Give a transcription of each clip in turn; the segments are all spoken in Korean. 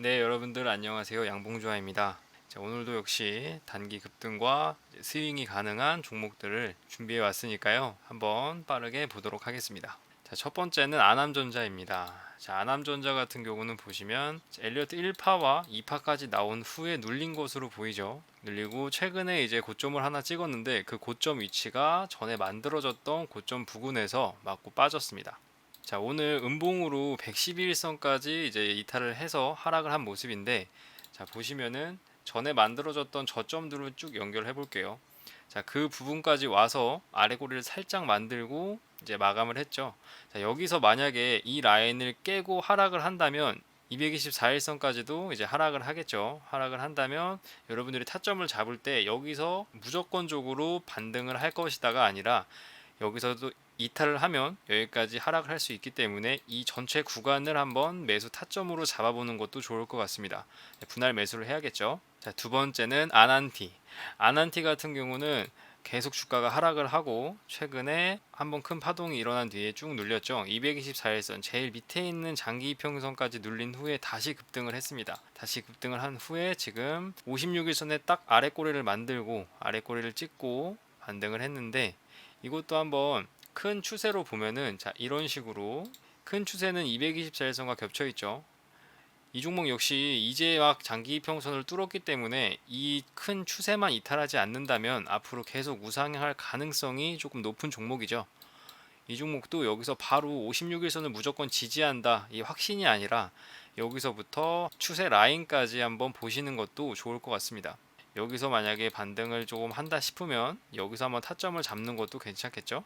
네, 여러분들 안녕하세요. 양봉주아입니다. 자, 오늘도 역시 단기 급등과 스윙이 가능한 종목들을 준비해 왔으니까요. 한번 빠르게 보도록 하겠습니다. 자, 첫 번째는 아남전자입니다. 자, 아남전자 같은 경우는 보시면 엘리어트 1파와 2파까지 나온 후에 눌린 것으로 보이죠. 눌리고 최근에 이제 고점을 하나 찍었는데 그 고점 위치가 전에 만들어졌던 고점 부근에서 맞고 빠졌습니다. 자 오늘 음봉으로 111선까지 이제 이탈을 해서 하락을 한 모습인데 자 보시면은 전에 만들어졌던 저점들을 쭉 연결해 볼게요. 자 그 부분까지 와서 아래 고리를 살짝 만들고 이제 마감을 했죠. 자 여기서 만약에 이 라인을 깨고 하락을 한다면 224일선까지도 이제 하락을 하겠죠. 하락을 한다면 여러분들이 타점을 잡을 때 여기서 무조건적으로 반등을 할 것이다가 아니라 여기서도 이탈을 하면 여기까지 하락을 할 수 있기 때문에 이 전체 구간을 한번 매수 타점으로 잡아보는 것도 좋을 것 같습니다. 네, 분할 매수를 해야겠죠. 자, 두 번째는 아난티. 아난티 같은 경우는 계속 주가가 하락을 하고 최근에 한번 큰 파동이 일어난 뒤에 쭉 눌렸죠. 224일선 제일 밑에 있는 장기 이평선까지 눌린 후에 다시 급등을 했습니다. 다시 급등을 한 후에 지금 56일선에 딱 아래 꼬리를 만들고 아래 꼬리를 찍고 반등을 했는데 이것도 한번 큰 추세로 보면은 자 이런 식으로 큰 추세는 224일선과 겹쳐 있죠. 이 종목 역시 이제 막 장기 이평선을 뚫었기 때문에 이 큰 추세만 이탈하지 않는다면 앞으로 계속 우상향할 가능성이 조금 높은 종목이죠. 이 종목도 여기서 바로 56일선을 무조건 지지한다 이 확신이 아니라 여기서부터 추세 라인까지 한번 보시는 것도 좋을 것 같습니다. 여기서 만약에 반등을 조금 한다 싶으면 여기서 한번 타점을 잡는 것도 괜찮겠죠?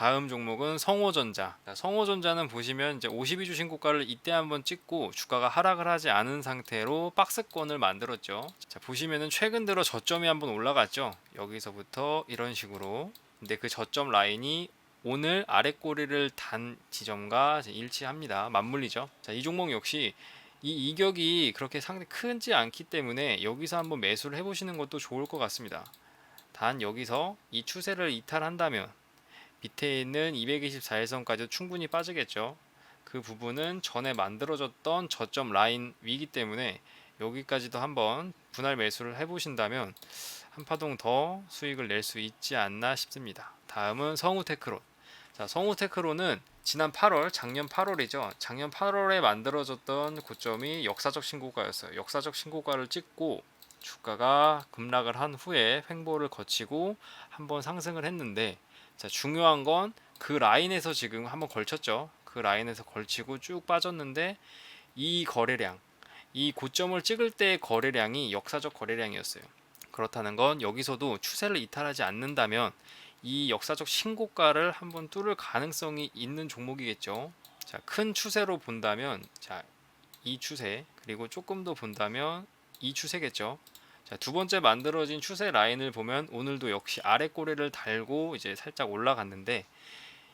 자, 다음 종목은 성호전자. 자, 성호전자는 보시면 이제 52주 신고가를 이때 한번 찍고 주가가 하락을 하지 않은 상태로 박스권을 만들었죠. 자, 보시면은 최근 들어 저점이 한번 올라갔죠. 여기서부터 이런 식으로. 근데 그 저점 라인이 오늘 아래 꼬리를 단 지점과 일치합니다. 맞물리죠. 자, 이 종목 역시 이 이격이 그렇게 상당히 크지 않기 때문에 여기서 한번 매수를 해보시는 것도 좋을 것 같습니다. 단 여기서 이 추세를 이탈한다면 밑에 있는 224일선까지도 충분히 빠지겠죠. 그 부분은 전에 만들어졌던 저점 라인 위기 때문에 여기까지도 한번 분할 매수를 해보신다면 한 파동 더 수익을 낼 수 있지 않나 싶습니다. 다음은 성우테크론. 자, 성우테크론은 지난 8월, 작년 8월이죠. 작년 8월에 만들어졌던 고점이 역사적 신고가였어요. 역사적 신고가를 찍고 주가가 급락을 한 후에 횡보를 거치고 한번 상승을 했는데 자, 중요한 건 그 라인에서 지금 한번 걸쳤죠. 그 라인에서 걸치고 쭉 빠졌는데 이 거래량, 이 고점을 찍을 때의 거래량이 역사적 거래량이었어요. 그렇다는 건 여기서도 추세를 이탈하지 않는다면 이 역사적 신고가를 한번 뚫을 가능성이 있는 종목이겠죠. 자, 큰 추세로 본다면 자, 이 추세 그리고 조금 더 본다면 이 추세겠죠. 자, 두 번째 만들어진 추세 라인을 보면 오늘도 역시 아래 꼬리를 달고 이제 살짝 올라갔는데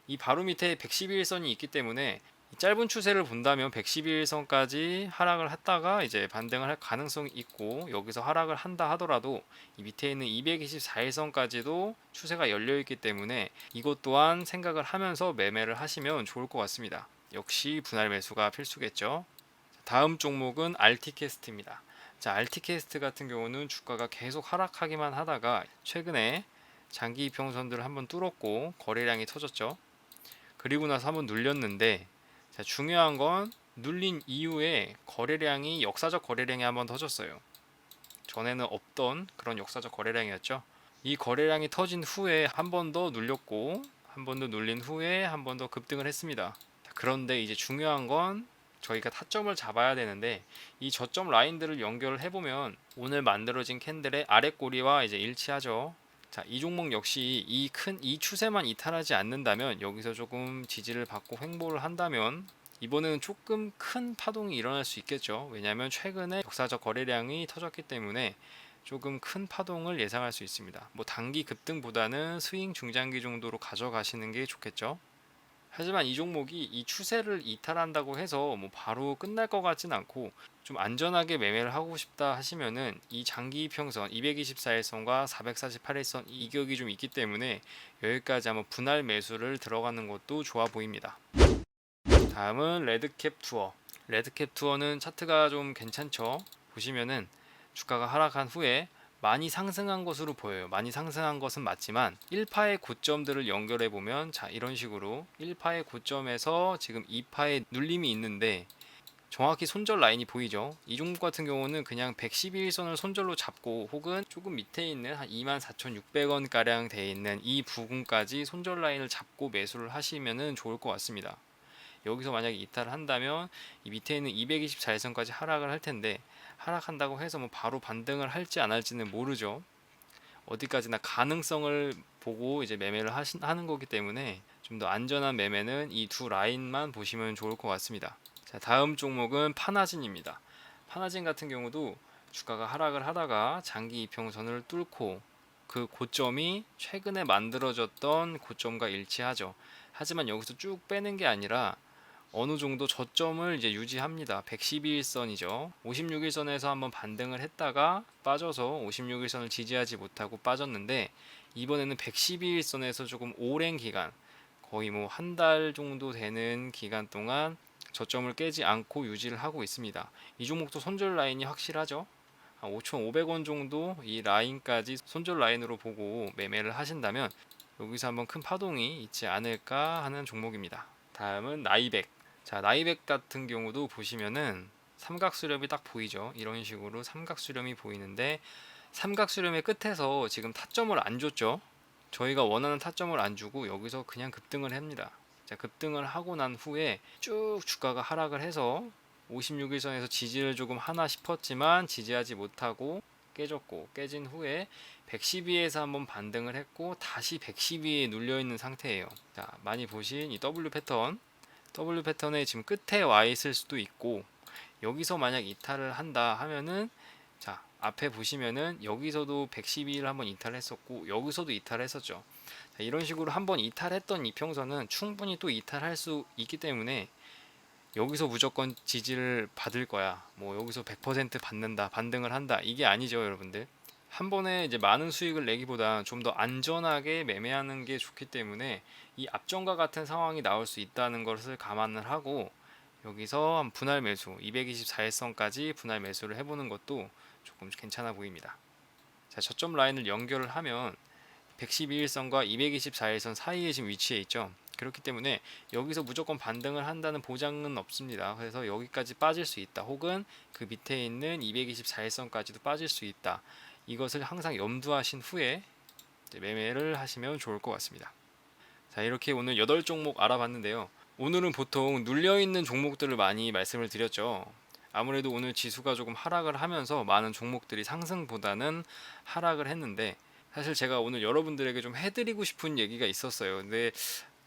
이 바로 밑에 112일선이 있기 때문에 이 짧은 추세를 본다면 112일선까지 하락을 했다가 이제 반등을 할 가능성이 있고 여기서 하락을 한다 하더라도 이 밑에 있는 224일선까지도 추세가 열려 있기 때문에 이것 또한 생각을 하면서 매매를 하시면 좋을 것 같습니다. 역시 분할 매수가 필수겠죠. 다음 종목은 알티캐스트입니다. 자, 알티캐스트 같은 경우는 주가가 계속 하락하기만 하다가 최근에 장기 이평선들을 한번 뚫었고 거래량이 터졌죠. 그리고 나서 한번 눌렸는데 자, 중요한 건 눌린 이후에 거래량이 역사적 거래량이 한번 터졌어요. 전에는 없던 그런 역사적 거래량이었죠. 이 거래량이 터진 후에 한 번 더 눌렸고 한 번 더 눌린 후에 한 번 더 급등을 했습니다. 자, 그런데 이제 중요한 건 저희가 타점을 잡아야 되는데 이 저점 라인들을 연결을 해보면 오늘 만들어진 캔들의 아래 꼬리와 이제 일치하죠. 자, 이 종목 역시 이큰이 추세만 이탈하지 않는다면 여기서 조금 지지를 받고 횡보를 한다면 이번에는 조금 큰 파동이 일어날 수 있겠죠. 왜냐하면 최근에 역사적 거래량이 터졌기 때문에 조금 큰 파동을 예상할 수 있습니다. 뭐 단기 급등보다는 스윙 중장기 정도로 가져가시는 게 좋겠죠. 하지만 이 종목이 이 추세를 이탈한다고 해서 뭐 바로 끝날 것 같진 않고 좀 안전하게 매매를 하고 싶다 하시면은 이 장기 이평선 224일선과 448일선 이격이 좀 있기 때문에 여기까지 한번 분할 매수를 들어가는 것도 좋아 보입니다. 다음은 레드캡 투어. 레드캡 투어는 차트가 좀 괜찮죠. 보시면은 주가가 하락한 후에 많이 상승한 것으로 보여요. 많이 상승한 것은 맞지만 1파의 고점들을 연결해 보면 자 이런 식으로 1파의 고점에서 지금 2파의 눌림이 있는데 정확히 손절 라인이 보이죠. 이 종목 같은 경우는 그냥 112일선을 손절로 잡고 혹은 조금 밑에 있는 한 24,600원 가량 돼 있는 이 부분까지 손절 라인을 잡고 매수를 하시면은 좋을 것 같습니다. 여기서 만약에 이탈을 한다면 이 밑에 있는 224일선까지 하락을 할 텐데 하락한다고 해서 뭐 바로 반등을 할지 안 할지는 모르죠. 어디까지나 가능성을 보고 이제 매매를 하신, 하는 거기 때문에 좀 더 안전한 매매는 이 두 라인만 보시면 좋을 것 같습니다. 자, 다음 종목은 파나진입니다. 파나진 같은 경우도 주가가 하락을 하다가 장기 이평선을 뚫고 그 고점이 최근에 만들어졌던 고점과 일치하죠. 하지만 여기서 쭉 빼는 게 아니라 어느 정도 저점을 이제 유지합니다. 112일선이죠. 56일선에서 한번 반등을 했다가 빠져서 56일선을 지지하지 못하고 빠졌는데 이번에는 112일선에서 조금 오랜 기간 거의 뭐 한 달 정도 되는 기간 동안 저점을 깨지 않고 유지를 하고 있습니다. 이 종목도 손절 라인이 확실하죠. 한 5,500원 정도 이 라인까지 손절 라인으로 보고 매매를 하신다면 여기서 한번 큰 파동이 있지 않을까 하는 종목입니다. 다음은 나이백. 자, 나이백 같은 경우도 보시면은 삼각 수렴이 딱 보이죠. 이런 식으로 삼각 수렴이 보이는데 삼각 수렴의 끝에서 지금 타점을 안 줬죠. 저희가 원하는 타점을 안 주고 여기서 그냥 급등을 합니다. 자, 급등을 하고 난 후에 쭉 주가가 하락을 해서 56일선에서 지지를 조금 하나 싶었지만 지지하지 못하고 깨졌고 깨진 후에 112에서 한번 반등을 했고 다시 112에 눌려 있는 상태예요. 자, 많이 보신 이 W 패턴 W 패턴의 지금 끝에 와 있을 수도 있고 여기서 만약 이탈을 한다 하면은 자 앞에 보시면은 여기서도 112를 한번 이탈했었고 여기서도 이탈했었죠. 자, 이런 식으로 한번 이탈했던 이평선은 충분히 또 이탈할 수 있기 때문에 여기서 무조건 지지를 받을 거야. 뭐 여기서 100% 받는다, 반등을 한다. 이게 아니죠, 여러분들. 한 번에 이제 많은 수익을 내기보다 좀 더 안전하게 매매하는 게 좋기 때문에 이 앞전과 같은 상황이 나올 수 있다는 것을 감안을 하고 여기서 한 분할 매수 224일선까지 분할 매수를 해보는 것도 조금 괜찮아 보입니다. 자, 저점 라인을 연결을 하면 112일선과 224일선 사이에 지금 위치해 있죠. 그렇기 때문에 여기서 무조건 반등을 한다는 보장은 없습니다. 그래서 여기까지 빠질 수 있다. 혹은 그 밑에 있는 224일선까지도 빠질 수 있다. 이것을 항상 염두하신 후에 매매를 하시면 좋을 것 같습니다. 자, 이렇게 오늘 8종목 알아봤는데요. 오늘은 보통 눌려 있는 종목들을 많이 말씀을 드렸죠. 아무래도 오늘 지수가 조금 하락을 하면서 많은 종목들이 상승보다는 하락을 했는데 사실 제가 오늘 여러분들에게 좀 해드리고 싶은 얘기가 있었어요. 근데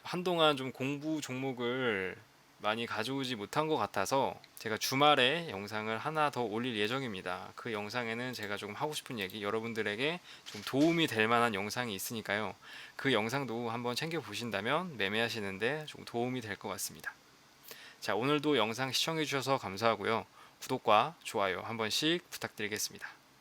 한동안 좀 공부 종목을 많이 가져오지 못한 것 같아서 제가 주말에 영상을 하나 더 올릴 예정입니다. 그 영상에는 제가 조금 하고 싶은 얘기 여러분들에게 좀 도움이 될 만한 영상이 있으니까요. 그 영상도 한번 챙겨 보신다면 매매하시는데 좀 도움이 될 것 같습니다. 자, 오늘도 영상 시청해 주셔서 감사하고요. 구독과 좋아요 한 번씩 부탁드리겠습니다.